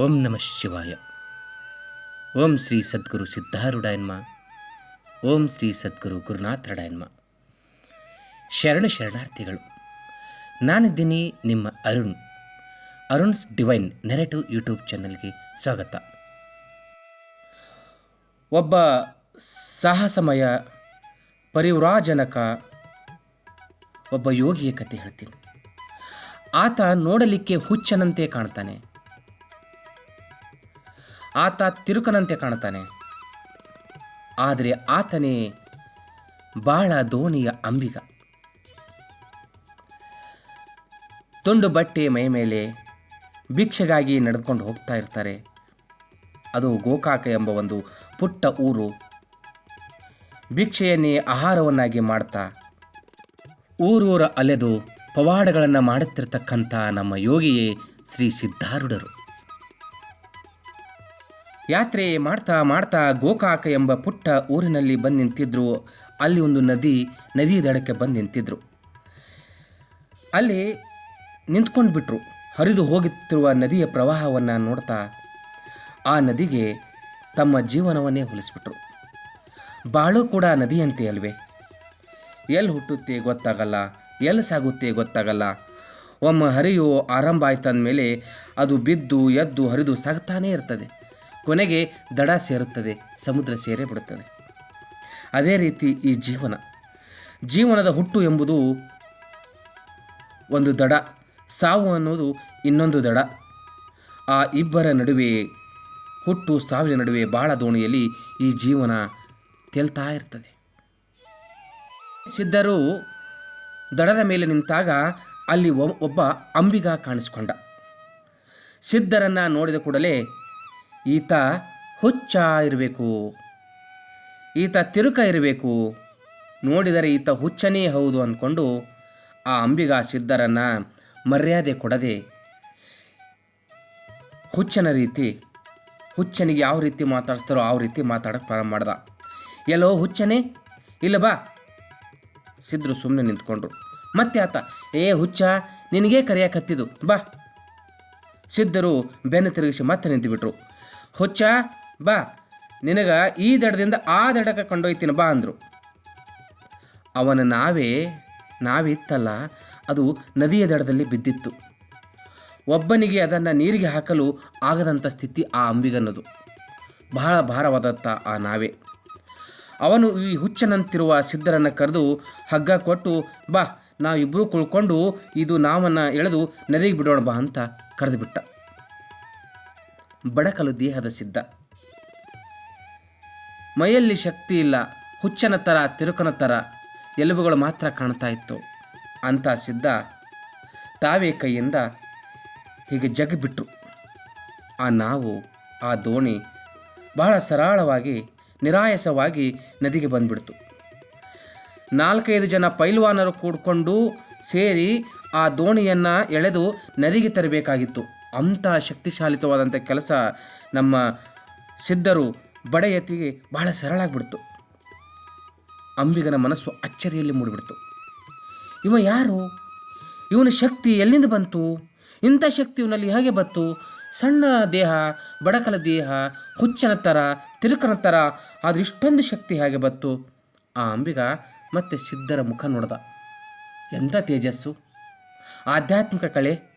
ಓಂ ನಮಃ ಶಿವಾಯ. ಓಂ ಶ್ರೀ ಸದ್ಗುರು ಸಿದ್ಧಾರೂಢಾಯನ್ಮ ಓಂ ಶ್ರೀ ಸದ್ಗುರು ಗುರುನಾಥ ರಡಾಯನ್ಮ ಶರಣ ಶರಣಾರ್ಥಿಗಳು, ನಾನಿದ್ದೀನಿ ನಿಮ್ಮ Arun. Arun's divine narrative YouTube ಚಾನಲ್ಗೆ ಸ್ವಾಗತ. ಒಬ್ಬ ಸಾಹಸಮಯ, ಪರಿವ್ರಾಜನಕ, ಒಬ್ಬ ಯೋಗಿಯ ಕತೆ ಹೇಳ್ತೀನಿ. ಆತ ನೋಡಲಿಕ್ಕೆ ಹುಚ್ಚನಂತೆ ಕಾಣ್ತಾನೆ. ಆತ ತಿರುಕನಂತೆ ಕಾಣ್ತಾನೆ ಆದರೆ ಆತನೇ ಬಾಳ ದೋಣಿಯ ಅಂಬಿಗ. ತುಂಡು ಬಟ್ಟೆ ಮೈ ಮೇಲೆ ಭಿಕ್ಷೆಗಾಗಿ ನಡೆದುಕೊಂಡು ಹೋಗ್ತಾ ಇರ್ತಾರೆ. ಅದು ಗೋಕಾಕ ಎಂಬ ಒಂದು ಪುಟ್ಟ ಊರು. ಭಿಕ್ಷೆಯನ್ನೇ ಆಹಾರವನ್ನಾಗಿ ಮಾಡ್ತಾ ಊರೂರ ಅಲೆದು ಪವಾಡಗಳನ್ನು ಮಾಡುತ್ತಿರ್ತಕ್ಕಂಥ ನಮ್ಮ ಯೋಗಿಯೇ ಶ್ರೀ ಸಿದ್ಧಾರೂಢರು. ಯಾತ್ರೆ ಮಾಡ್ತಾ ಮಾಡ್ತಾ ಗೋಕಾಕ ಎಂಬ ಪುಟ್ಟ ಊರಿನಲ್ಲಿ ಬಂದು ನಿಂತಿದ್ರು. ಅಲ್ಲಿ ಒಂದು ನದಿ ನದಿ ದಡಕ್ಕೆ ಬಂದು ನಿಂತಿದ್ರು. ಅಲ್ಲಿ ನಿಂತ್ಕೊಂಡು ಬಿಟ್ರು ಹರಿದು ಹೋಗುತ್ತಿರುವ ನದಿಯ ಪ್ರವಾಹವನ್ನು ನೋಡ್ತಾ ಆ ನದಿಗೆ ತಮ್ಮ ಜೀವನವನ್ನೇ ಹೋಲಿಸ್ಬಿಟ್ರು. ಬಾಳು ಕೂಡ ನದಿಯಂತೆ ಅಲ್ವೇ. ಎಲ್ಲಿ ಹುಟ್ಟುತ್ತೆ ಗೊತ್ತಾಗಲ್ಲ ಎಲ್ಲಿ ಸಾಗುತ್ತೆ ಗೊತ್ತಾಗಲ್ಲ. ಒಮ್ಮೆ ಹರಿಯು ಆರಂಭ ಆಯ್ತಂದ ಮೇಲೆ ಅದು ಬಿದ್ದು ಎದ್ದು ಹರಿದು ಸಾಗ್ತಾನೇ ಇರ್ತದೆ. ಕೊನೆಗೆ ದಡ ಸೇರುತ್ತದೆ, ಸಮುದ್ರ ಸೇರೇ ಬಿಡುತ್ತದೆ. ಅದೇ ರೀತಿ ಈ ಜೀವನ. ಜೀವನದ ಹುಟ್ಟು ಎಂಬುದು ಒಂದು ದಡ, ಸಾವು ಅನ್ನೋದು ಇನ್ನೊಂದು ದಡ. ಆ ಇಬ್ಬರ ನಡುವೆ, ಹುಟ್ಟು ಸಾವಿನ ನಡುವೆ ಬಾಳ ದೋಣಿಯಲ್ಲಿ ಈ ಜೀವನ ತೇಲ್ತಾ ಇರ್ತದೆ. ಸಿದ್ಧರು ದಡದ ಮೇಲೆ ನಿಂತಾಗ ಅಲ್ಲಿ ಒಬ್ಬ ಅಂಬಿಗ ಕಾಣಿಸ್ಕೊಂಡ. ಸಿದ್ಧರನ್ನು ನೋಡಿದ ಕೂಡಲೇ ಈತ ಹುಚ್ಚ ಇರಬೇಕು. ಈತ ತಿರುಕ ಇರಬೇಕು. ನೋಡಿದರೆ ಈತ ಹುಚ್ಚನೇ ಹೌದು ಅಂದ್ಕೊಂಡು ಆ ಅಂಬಿಗ ಸಿದ್ಧರನ್ನು ಮರ್ಯಾದೆ ಕೊಡದೆ ಹುಚ್ಚನ ರೀತಿ, ಹುಚ್ಚನಿಗೆ ಯಾವ ರೀತಿ ಮಾತಾಡಿಸ್ತಾರೋ ಆ ರೀತಿ ಮಾತಾಡೋಕ್ಕೆ ಪ್ರಾರಂಭ ಮಾಡ್ದ. ಎಲ್ಲೋ ಹುಚ್ಚನೇ? ಇಲ್ಲ ಬಾ. ಸಿದ್ಧರು ಸುಮ್ಮನೆ ನಿಂತ್ಕೊಂಡ್ರು. ಮತ್ತೆ ಆತ, ಏ ಹುಚ್ಚ, ನಿನಗೇ ಕರೆಯಕತ್ತಿದ್ದು, ಬಾ. ಸಿದ್ಧರು ಬೆನ್ನು ತಿರುಗಿಸಿ ಮತ್ತೆ ನಿಂತುಬಿಟ್ರು. ಹುಚ್ಚ, ಬಾ. ನಿನಗ ಈ ದಡದಿಂದ ಆ ದಡಕ್ಕೆ ಕೊಂಡೊಯ್ತೀನಿ, ಬಾ ಅಂದರು. ಅವನ ನಾವೇ, ನಾವಿತ್ತಲ್ಲ, ಅದು ನದಿಯ ದಡದಲ್ಲಿ ಬಿದ್ದಿತ್ತು. ಒಬ್ಬನಿಗೆ ಅದನ್ನು ನೀರಿಗೆ ಹಾಕಲು ಆಗದಂಥ ಸ್ಥಿತಿ ಆ ಅಂಬಿಗನ್ನದು ಬಹಳ ಭಾರವಾದತ್ತ ಆ ನಾವೇ. ಅವನು ಈ ಹುಚ್ಚನಂತಿರುವ ಸಿದ್ಧರನ್ನು ಕರೆದು ಹಗ್ಗ ಕೊಟ್ಟು, ಬಾ ನಾವಿಬ್ಬರೂ ಕುಳ್ಕೊಂಡು ಇದು ನಾವನ್ನು ಎಳೆದು ನದಿಗೆ ಬಿಡೋಣ ಬಾ ಅಂತ ಕರೆದು ಬಿಟ್ಟ ಬಡಕಲು ದೇಹದ ಸಿದ್ಧ. ಮೈಯಲ್ಲಿ ಶಕ್ತಿ ಇಲ್ಲ, ಹುಚ್ಚನ ಥರ ತಿರುಕನ ಥರ ಎಲುಬುಗಳು ಮಾತ್ರ ಕಾಣ್ತಾ ಇತ್ತು. ಅಂತ ಸಿದ್ಧ ತಾವೇ ಕೈಯಿಂದ ಹೀಗೆ ಜಗ್ಬಿಟ್ರು. ಆ ನಾವು, ಆ ದೋಣಿ ಬಹಳ ಸರಳವಾಗಿ, ನಿರಾಯಸವಾಗಿ ನದಿಗೆ ಬಂದ್ಬಿಡ್ತು. ನಾಲ್ಕೈದು ಜನ ಪೈಲ್ವಾನರು ಕೂಡ್ಕೊಂಡು ಸೇರಿ ಆ ದೋಣಿಯನ್ನು ಎಳೆದು ನದಿಗೆ ತರಬೇಕಾಗಿತ್ತು. ಅಂಥ ಶಕ್ತಿಶಾಲಿತವಾದಂಥ ಕೆಲಸ ನಮ್ಮ ಸಿದ್ಧರು ಬಡೆಯತಿಗೆ ಬಹಳ ಸರಳಾಗ್ಬಿಡ್ತು. ಅಂಬಿಗನ ಮನಸ್ಸು ಅಚ್ಚರಿಯಲ್ಲಿ ಮೂಡಿಬಿಡ್ತು. ಇವ ಯಾರು? ಇವನ ಶಕ್ತಿ ಎಲ್ಲಿಂದ ಬಂತು? ಇಂಥ ಶಕ್ತಿ ಇವನಲ್ಲಿ ಹೇಗೆ ಬಂತು? ಸಣ್ಣ ದೇಹ, ಬಡಕಲ ದೇಹ, ಹುಚ್ಚನ ಥರ ತಿರುಕನ ಥರ ಆದ್ರೆ ಇಷ್ಟೊಂದು ಶಕ್ತಿ ಹೇಗೆ ಬಂತು? ಆ ಅಂಬಿಗ ಮತ್ತೆ ಸಿದ್ಧರ ಮುಖ ನೋಡ್ದ. ಎಂಥ ತೇಜಸ್ಸು. ಆಧ್ಯಾತ್ಮಿಕ ಕಳೆ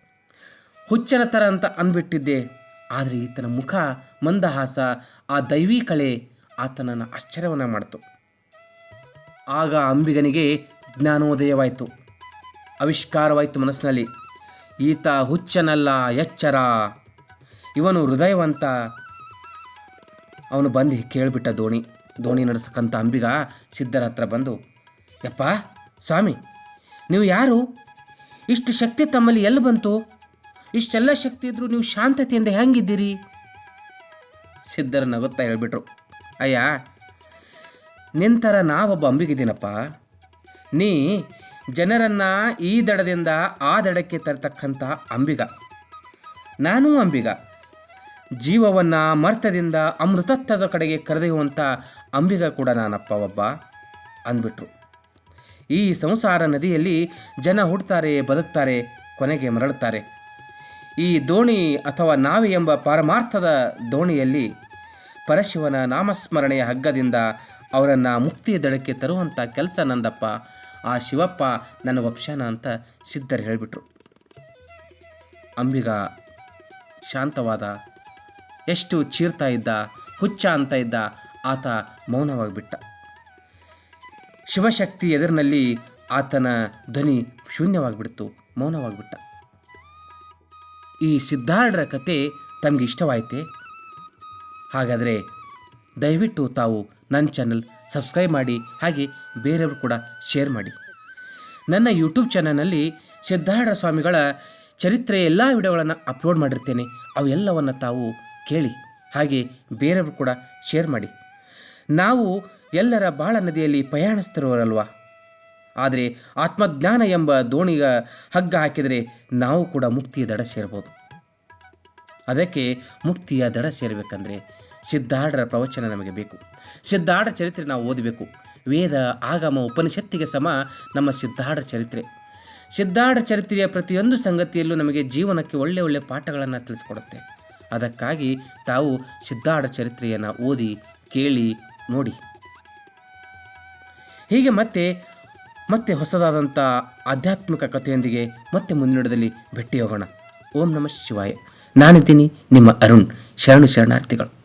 ಹುಚ್ಚನ ಥರ ಅಂತ ಅಂದ್ಬಿಟ್ಟಿದ್ದೆ. ಆದರೆ ಈತನ ಮುಖ, ಮಂದಹಾಸ, ಆ ದೈವೀ ಕಳೆ ಆತನನ್ನು ಆಶ್ಚರ್ಯವನ್ನು ಮಾಡಿತು. ಆಗ ಅಂಬಿಗನಿಗೆ ಜ್ಞಾನೋದಯವಾಯಿತು. ಆವಿಷ್ಕಾರವಾಯಿತು ಮನಸ್ಸಿನಲ್ಲಿ. ಈತ ಹುಚ್ಚನಲ್ಲ, ಎಚ್ಚರ. ಇವನು ಹೃದಯವಂತ. ಅವನು ಬಂದು ಕೇಳಿಬಿಟ್ಟ ದೋಣಿ. ದೋಣಿ ನಡೆಸಕ್ಕಂಥ ಅಂಬಿಗ ಸಿದ್ಧರ ಹತ್ರ ಬಂದು, ಯಪ್ಪ, ಸ್ವಾಮಿ, ನೀವು ಯಾರು? ಇಷ್ಟು ಶಕ್ತಿ ತಮ್ಮಲ್ಲಿ ಎಲ್ಲಿ ಬಂತು? ಇಷ್ಟೆಲ್ಲ ಶಕ್ತಿ ಇದ್ದರೂ ನೀವು ಶಾಂತತೆಯಿಂದ ಹೆಂಗಿದ್ದೀರಿ? ಸಿದ್ಧರ ನಗುತ್ತಾ ಹೇಳ್ಬಿಟ್ರು. ಅಯ್ಯ ನಿಂತರ ನಾವೊಬ್ಬ ಅಂಬಿಗಿದ್ದೀನಪ್ಪ. ನೀ ಜನರನ್ನು ಈ ದಡದಿಂದ ಆ ದಡಕ್ಕೆ ತರತಕ್ಕಂಥ ಅಂಬಿಗ. ನಾನೂ ಅಂಬಿಗ. ಜೀವವನ್ನು ಮರ್ತದಿಂದ ಅಮೃತತ್ವದ ಕಡೆಗೆ ಕರೆದೊಯ್ಯುವಂಥ ಅಂಬಿಗ ಕೂಡ ನಾನಪ್ಪ ಒಬ್ಬ, ಅಂದ್ಬಿಟ್ರು. ಈ ಸಂಸಾರ ನದಿಯಲ್ಲಿ ಜನ ಹುಡ್ತಾರೆ ಬದುಕ್ತಾರೆ, ಕೊನೆಗೆ ಮರಳುತ್ತಾರೆ. ಈ ದೋಣಿ ಅಥವಾ ನಾವಿ ಎಂಬ ಪರಮಾರ್ಥದ ದೋಣಿಯಲ್ಲಿ ಪರಶಿವನ ನಾಮಸ್ಮರಣೆಯ ಹಗ್ಗದಿಂದ ಅವರನ್ನು ಮುಕ್ತಿಯ ದಡಕ್ಕೆ ತರುವಂಥ ಕೆಲಸ ನಂದಪ್ಪ. ಆ ಶಿವಪ್ಪ ನನ್ನ ವಪ್ಶಾನ ಅಂತ ಸಿದ್ಧರು ಹೇಳಿಬಿಟ್ರು. ಅಂಬಿಗ ಶಾಂತವಾದ, ಎಷ್ಟು ಚೀರ್ತಾ ಇದ್ದ, ಹುಚ್ಚ ಅಂತ ಇದ್ದ ಆತ ಮೌನವಾಗಿಬಿಟ್ಟ. ಶಿವಶಕ್ತಿ ಎದುರಿನಲ್ಲಿ ಆತನ ಧ್ವನಿ ಶೂನ್ಯವಾಗಿಬಿಡ್ತು, ಮೌನವಾಗಿಬಿಟ್ಟ. ಈ ಸಿದ್ಧಾರ್ಢರ ಕತೆ ತಮಗೆ ಇಷ್ಟವಾಯಿತೆ. ಹಾಗಾದರೆ ದಯವಿಟ್ಟು ತಾವು ನನ್ನ ಚಾನಲ್ ಸಬ್ಸ್ಕ್ರೈಬ್ ಮಾಡಿ, ಹಾಗೆ ಬೇರೆಯವರು ಕೂಡ ಶೇರ್ ಮಾಡಿ. ನನ್ನ ಯೂಟ್ಯೂಬ್ ಚಾನಲ್ನಲ್ಲಿ ಸಿದ್ಧಾರ್ಢ ಸ್ವಾಮಿಗಳ ಚರಿತ್ರೆ ಎಲ್ಲ ವಿಡಿಯೋಗಳನ್ನು ಅಪ್ಲೋಡ್ ಮಾಡಿರ್ತೇನೆ. ಅವೆಲ್ಲವನ್ನು ತಾವು ಕೇಳಿ, ಹಾಗೆ ಬೇರೆಯವರು ಕೂಡ ಶೇರ್ ಮಾಡಿ. ನಾವು ಎಲ್ಲರ ಬಾಳ ನದಿಯಲ್ಲಿ ಪ್ರಯಾಣಿಸ್ತಿರುವರಲ್ವಾ ಆದರೆ ಆತ್ಮಜ್ಞಾನ ಎಂಬ ದೋಣಿಯ ಹಗ್ಗ ಹಾಕಿದರೆ ನಾವು ಕೂಡ ಮುಕ್ತಿಯ ದಡ ಸೇರ್ಬೋದು ಅದಕ್ಕೆ ಮುಕ್ತಿಯ ದಡ ಸೇರಬೇಕಂದ್ರೆ ಸಿದ್ಧಾರ್ಢರ ಪ್ರವಚನ ನಮಗೆ ಬೇಕು. ಸಿದ್ಧಾರ್ಢ ಚರಿತ್ರೆ ನಾವು ಓದಬೇಕು. ವೇದ ಆಗಮ ಉಪನಿಷತ್ತಿಗೆ ಸಮ ನಮ್ಮ ಸಿದ್ಧಾರ್ಢ ಚರಿತ್ರೆ. ಸಿದ್ಧಾರ್ಢ ಚರಿತ್ರೆಯ ಪ್ರತಿಯೊಂದು ಸಂಗತಿಯಲ್ಲೂ ನಮಗೆ ಜೀವನಕ್ಕೆ ಒಳ್ಳೆ ಒಳ್ಳೆ ಪಾಠಗಳನ್ನು ತಿಳಿಸ್ಕೊಡುತ್ತೆ. ಅದಕ್ಕಾಗಿ ತಾವು ಸಿದ್ಧಾರ್ಢ ಚರಿತ್ರೆಯನ್ನು ಓದಿ, ಕೇಳಿ, ನೋಡಿ. ಹೀಗೆ ಮತ್ತೆ ಮತ್ತೆ ಹೊಸದಾದಂಥ ಆಧ್ಯಾತ್ಮಿಕ ಕಥೆಯೊಂದಿಗೆ ಮತ್ತೆ ಮುಂದಿನದಲ್ಲಿ ಭೇಟಿ ಹೋಗೋಣ. ಓಂ ನಮಃ ಶಿವಾಯ. ನಾನಿದ್ದೀನಿ ನಿಮ್ಮ ಅರುಣ್. ಶರಣು ಶರಣಾರ್ಥಿಗಳು.